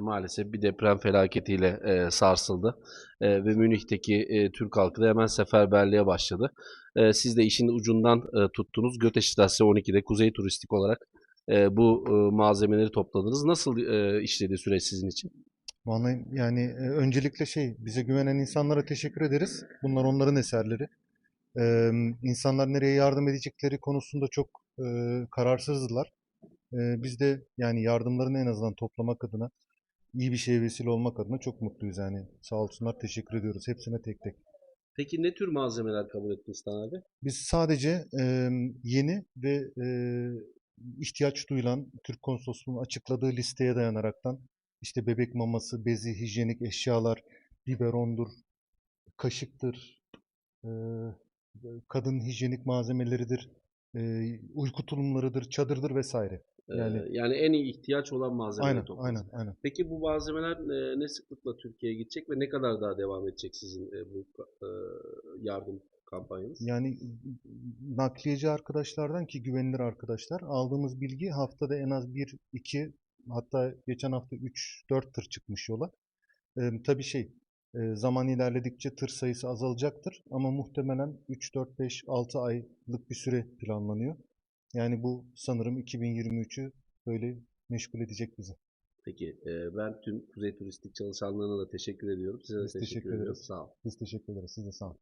maalesef bir deprem felaketiyle e, sarsıldı. E, ve Münih'teki e, Türk halkı da hemen seferberliğe başladı. E, siz de işin ucundan e, tuttunuz. Göte Stasyon 12'de Kuzey Turistik olarak e, bu e, malzemeleri topladınız. Nasıl e, işledi süreç sizin için? Vallahi yani e, öncelikle şey bize güvenen insanlara teşekkür ederiz. Bunlar onların eserleri. Ee, insanlar nereye yardım edecekleri konusunda çok e, kararsızdılar. Biz de yani yardımlarını en azından toplamak adına iyi bir şeye vesile olmak adına çok mutluyuz yani. Sağ olsunlar teşekkür ediyoruz hepsine tek tek. Peki ne tür malzemeler kabul ettiniz Taner Bey? Biz sadece e, yeni ve e, ihtiyaç duyulan Türk Konsolosluğu'nun açıkladığı listeye dayanaraktan işte bebek maması, bezi, hijyenik eşyalar, biberondur, kaşıktır, e, kadın hijyenik malzemeleridir, e, uyku tulumlarıdır, çadırdır vesaire. E, Yani- yani en iyi ihtiyaç olan malzemeleri Aynen, topladınız. aynen, aynen. Peki bu malzemeler e, ne sıklıkla Türkiye'ye gidecek ve ne kadar daha devam edecek sizin e, bu e, yardım kampanyanız? Yani nakliyeci arkadaşlardan ki güvenilir arkadaşlar aldığımız bilgi haftada en az 1 2 hatta geçen hafta 3 4 tır çıkmış yola. Ee, tabii şey e, zaman ilerledikçe tır sayısı azalacaktır ama muhtemelen 3 4 5 6 aylık bir süre planlanıyor. Yani bu sanırım 2023'ü böyle meşgul edecek bizi. Peki e, ben tüm Kuzey Turistik çalışanlarına da teşekkür ediyorum. Size de Biz teşekkür, teşekkür ediyorum. Sağ olun. Biz teşekkür ederiz. Siz de sağ olun.